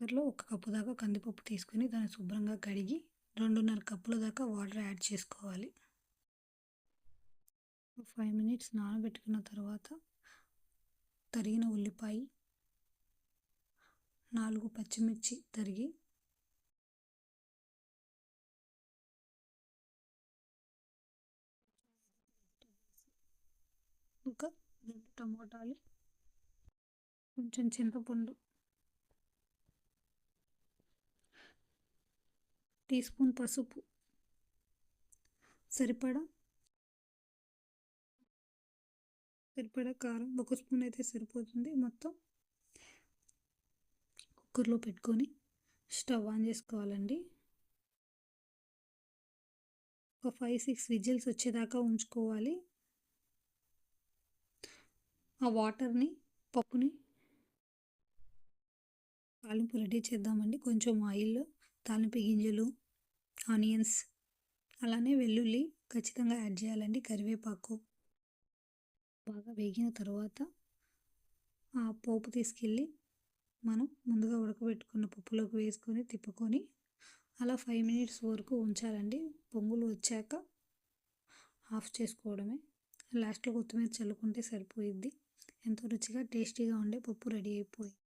కుక్కర్లో ఒక కప్పు దాకా కందిపప్పు తీసుకొని దాన్ని శుభ్రంగా కడిగి రెండున్నర కప్పుల దాకా వాటర్ యాడ్ చేసుకోవాలి. ఫైవ్ మినిట్స్ నానబెట్టుకున్న తర్వాత తరిగిన ఉల్లిపాయ నాలుగు పచ్చిమిర్చి తరిగి ఒక రెండు టమోటాలు కొంచెం చింతపండు టీ స్పూన్ పసుపు. సరిపడా? సరిపడా కారం. ఒక స్పూన్ అయితే సరిపోతుంది మొత్తం. కుక్కర్లో పెట్టుకొని స్టవ్ ఆన్ చేసుకోవాలండి. ఒక ఫైవ్ సిక్స్ విజిల్స్ వచ్చేదాకా ఉంచుకోవాలి. ఆ వాటర్ని పప్పుని తాలింపు రెడీ చేద్దామండి. కొంచెం ఆయిల్ తాలింపు గింజలు ఆనియన్స్ అలానే వెల్లుల్లి ఖచ్చితంగా యాడ్ చేయాలండి కరివేపాకు. బాగా వేగిన తర్వాత ఆ పోపు తీసుకెళ్ళి మనం ముందుగా ఉడకబెట్టుకున్న పప్పులోకి వేసుకొని తిప్పుకొని అలా ఫైవ్ మినిట్స్ వరకు ఉంచాలండి. పొంగులు వచ్చాక ఆఫ్ చేసుకోవడమే. లాస్ట్లో కొత్తిమీర చల్లుకుంటే సరిపోయిద్ది. ఎంతో రుచిగా టేస్టీగా ఉండే పప్పు రెడీ అయిపోయింది